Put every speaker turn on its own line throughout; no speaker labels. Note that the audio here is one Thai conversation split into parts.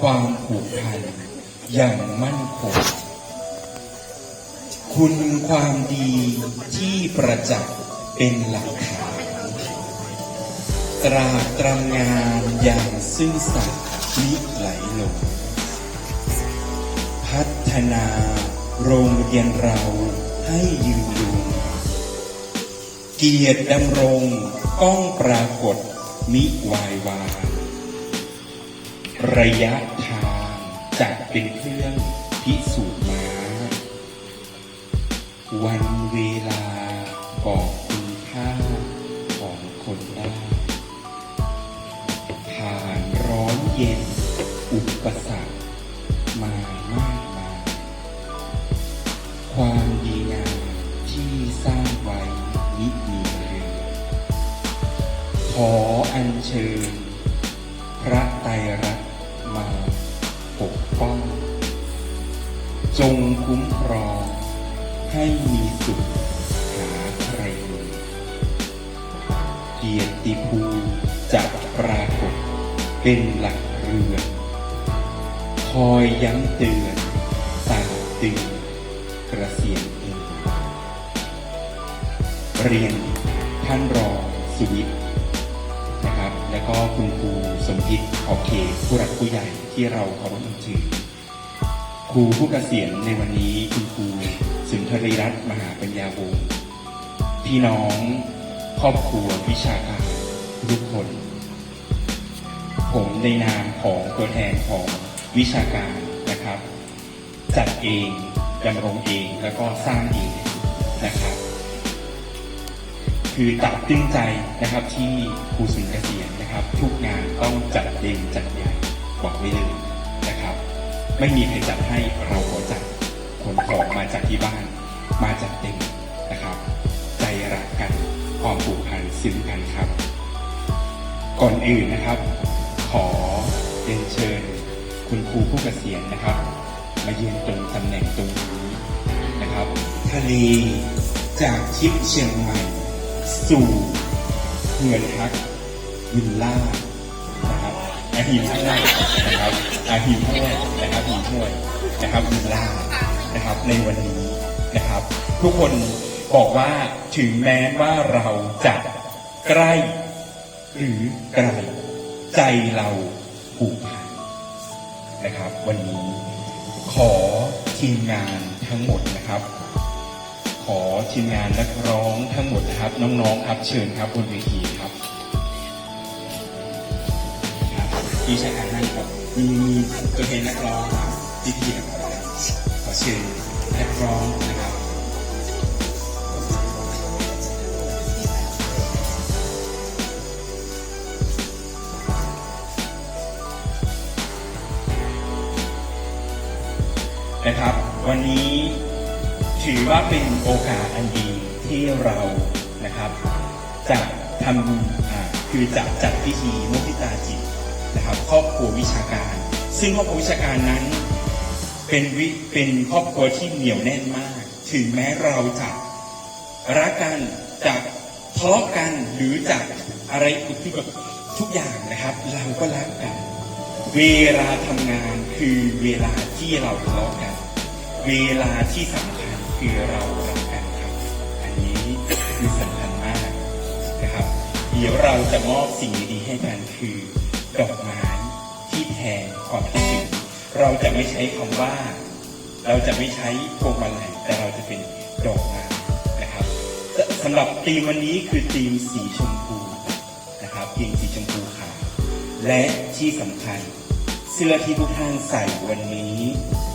ความผูกพันอย่างมั่นคงคุณความดีที่ประจักษ์เป็นหลักฐานตราตรำงานอย่างซื่อสัตย์มิไหลลงพัฒนาโรงเรียนเราให้ยืนยงเกียรติดำรงก้องปรากฏมิวายวา ระยะทางจะเป็นเครื่องพิสูจน์มาวันเวลาบอกคุณค่าของคนได้ผ่านร้อนเย็นอุปสรรคมามากมายความดีงามที่สร้างไว้นิมีเรือนขออัญเชิญ คุ้มครอง ให้มีสุขหาใครเกียรติภูจะปรากฏเป็นหลักเรือน คอยย้ำเตือนตามตึงกระเสียนเองเรียนท่านรองสุวิทย์นะครับ แล้วก็คุณครูสมพิษขอบเขตผู้หลักผู้ใหญ่ที่เราเคารพนับถือ ครูผู้เกษียณในวันนี้คุณครูสุนทรีรัตน์มหาปัญญาวงศ์พี่น้องครอบครัววิชาการทุกคน ผมในนามของตัวแทนของวิชาการนะครับ จัดเองดำรงเองแล้วก็สร้างเองนะครับ คือตัดตึงใจนะครับที่ครูสุนเกษียณนะครับ ทุกงานต้องจัดเต็มจัดใหญ่บอกไว้เลย ไม่มีใครจัดให้เราขอจัดขนของมาจากที่บ้าน มาจัดเต็มนะครับ ใจรักกันความผูกพันซึ้งกันครับ ก่อนอื่นนะครับ ขอเรียนเชิญ คุณครูผู้เกษียณนะครับ มายืนตรงตำแหน่งตรงนี้นะครับทะเลจากทิพย์เชียงใหม่ สู่เหือนฮักวิลล่า นะครับอาหิมห้วยนะครับอาหิมห้วยนะครับหิมห้วยนะครับวิลล่านะครับในวันนี้นะครับ ทุกคนบอกว่าถึงแม้ว่าเราจะใกล้ หรือไกลใจเราผูกพันนะครับ วันนี้ขอทีมงานทั้งหมดนะครับ ขอทีมงานนักร้องทั้งหมดนะครับ น้องๆครับเชิญครับบนเวทีครับ ครับพี่ชายการนั่งครับมีมีตัวแทนนักร้องครับพี่พี่นะครับขอเชิญนักร้องนะครับนะครับ วันนี้ถือว่าเป็นโอกาสอันดีที่เรานะครับจะทำคือจะจัดพิธีมุทิตาจิต นะครับครอบครัววิชาการ ซึ่งครอบครัววิชาการนั้น เป็นวิเป็นครอบครัวที่เหนียวแน่นมาก ถึงแม้เราจะรักกันจะทะเลาะกันหรือจะอะไรทุกทุกอย่างนะครับ เราก็รักกัน เวลาทำงานคือเวลาที่เราทะเลาะกัน เวลาที่สำคัญคือเรารักกันครับ อันนี้คือสำคัญมากนะครับ เดี๋ยวเราจะมอบสิ่งดีๆให้กันคือ ดอกไม้ที่แทนความคิดถึงเราจะไม่ใช้คำว่า เราจะไม่ใช้พวงมาลัยแต่เราจะเป็นดอกไม้นะครับสำหรับธีมวันนี้คือธีมสีชมพูนะครับธีมสีชมพูขาวและที่สำคัญ เสื้อที่ทุกท่านใส่วันนี้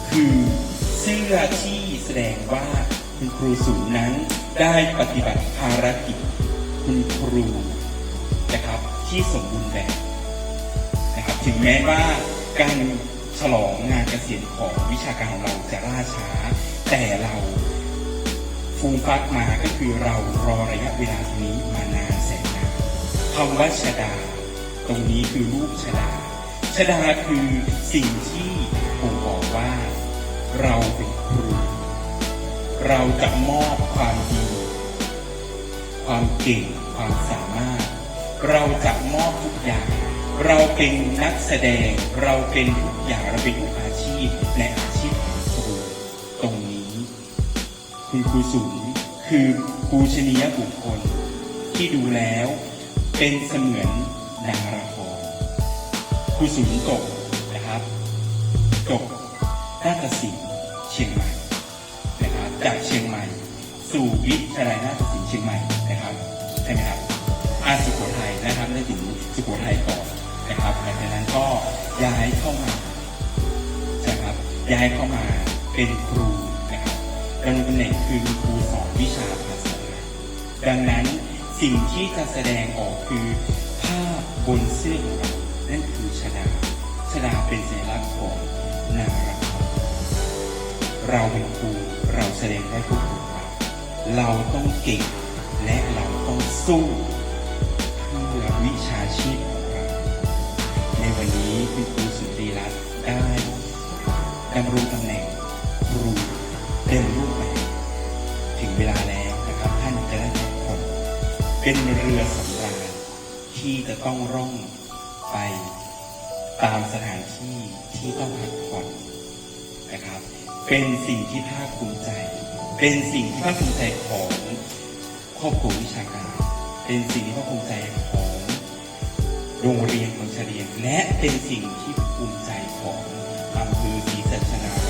คือเสื้อที่แสดงว่าคุณครูสูงนั้นได้ปฏิบัติภารกิจ คุณครูนะครับที่สมบูรณ์แบบ ถึงแม้ว่าการฉลองงานเกษียณของวิชาการของเราจะล่าช้า แต่เราฟูมฟักมาก็คือเรารอระยะเวลาตรงนี้มานานแสนนานคำว่าชดา ตรงนี้คือรูปชดาชดาคือสิ่งที่ผมบอกว่า เราเป็นครูเราจะมอบความดี ความเก่ง ความสามารถ เราจะมอบทุกอย่าง เราเป็นนักแสดงเราเป็นทุกอย่างเราเป็นทุกอาชีพในอาชีพของครูตรงนี้ คุณครูสูงคือปูชนียบุคคลที่ดูแล้วเป็นเสมือนนางละครครูสูงจบนะครับจบนาฏศิลป์เชียงใหม่นะครับจากเชียงใหม่ สู่วิทยาลัยนาฏศิลป์เชียงใหม่นะครับใช่ไหมครับอาสุโขทัยนะครับได้ถึงสุโขทัยก่อน นะครับหลังจากนั้นก็ย้ายเข้ามานะครับย้ายเข้ามาเป็นครูนะครับดำรงตำแหน่งคือครูสอนวิชาภาษาดังนั้นสิ่งที่จะแสดงออกคือภาพบนเสื้อของเรานั่นคือชดาชดาเป็นสัญลักษณ์ของนางรำเราเป็นครูเราแสดงได้ทุกบทบาทเราต้องเก่งและเราต้องสู้เพื่อวิชาชีพ มีครูสุตรีรัตน์ได้ดำรงตำแหน่งครูเต็มรูปแบบถึงเวลาแล้วนะครับ ท่านจะได้พักผ่อนเป็นเรือสำราญที่จะต้องร่องไปตามสถานที่ที่ต้องพักผ่อนนะครับ เป็นสิ่งที่ภาคภูมิใจ เป็นสิ่งที่ภาคภูมิใจของครอบครัววิชาการ เป็นสิ่งที่ภาคภูมิใจของ โรงเรียนของเฉลียงและเป็นสิ่งที่ภูมิใจของอำเภอศรีสัชนา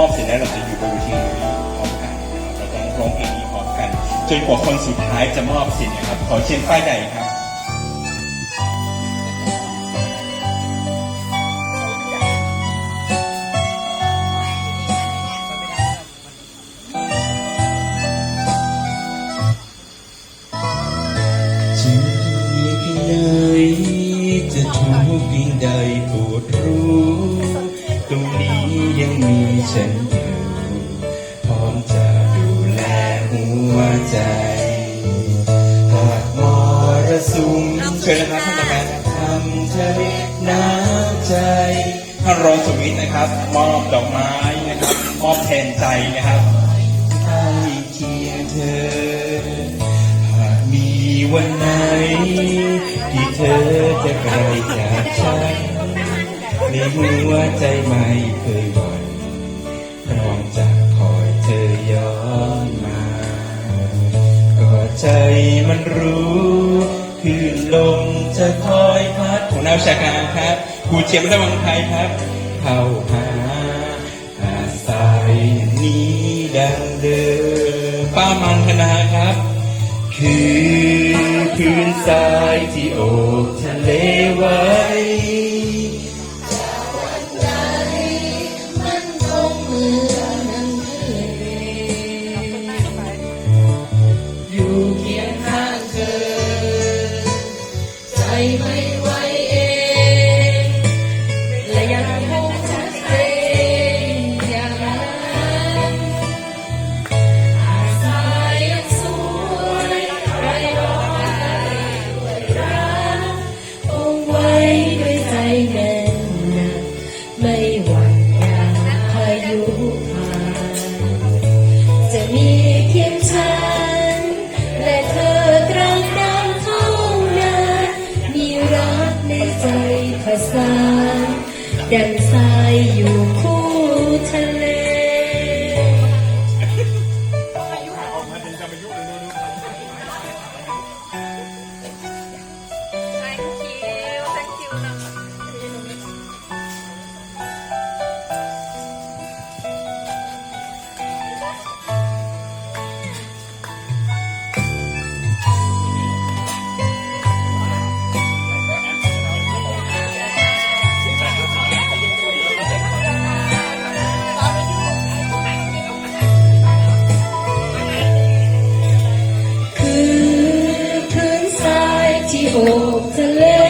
อมอบเสร็จแล้วเราจะอยู่บนเวทีนี้พร้อมกันนะครับเราจะร้องเพลงนี้พร้อมกันจนกว่าคนสุดท้ายจะมอบเสร็จนะครับ ขอเชิญป้ายใหญ่ครับ
จะมีเพียงใดจะทุกข์เพียงใดโปรดรู้ตรงนี้ ยังมีฉันอยู่พร้อมจะดูแลหัวใจหากมรสุม
เชิญนะครับท่านประธาน
ทำเธอน้ำใจ
ท่านรองสุวิทย์นะครับ มอบดอกไม้นะครับ มอบแทนใจนะครับ
ให้เคียงเธอ หากมีวันไหน ที่เธอจะไกลจากฉันในหัวใจไม่เคยหวั่น จะคอยพัด
ของนาวชาการครับครูเชียมระวังไทยครับ
เข้าหาอาศัยนี้ดังเดิม
ป้ามันธนาครับ
คือพื้นทรายที่โอบทะเลไว้
ใายที่โอบทะเล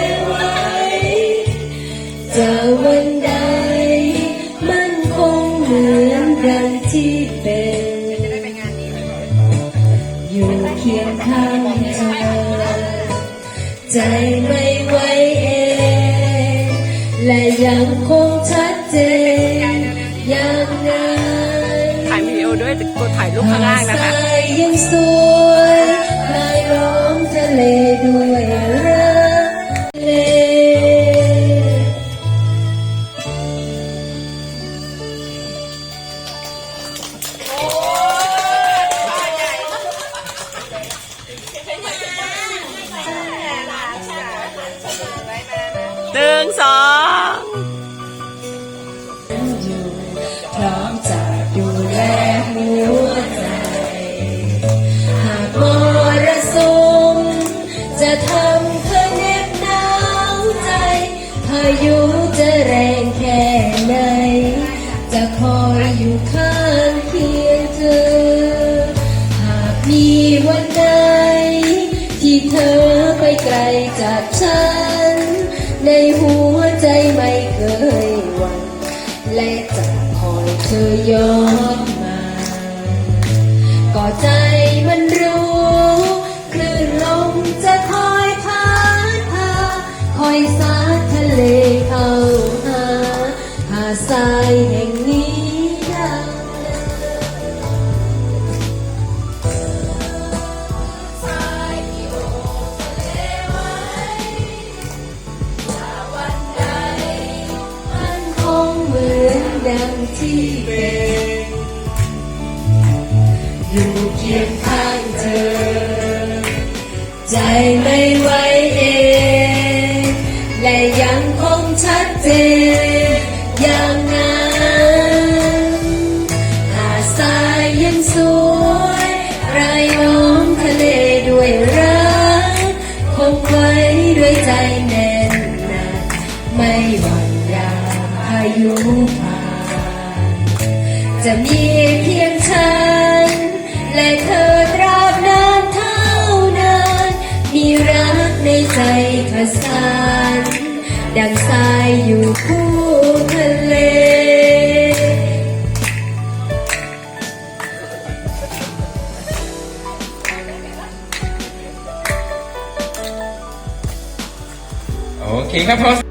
分手 ธอย้อนมา ก่อใจมันรู้ တန်ကြည့်ပဲ有坚 กัน ดังทรายอยู่คู่ทะเล
โอเคครับพ่อ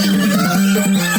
I'm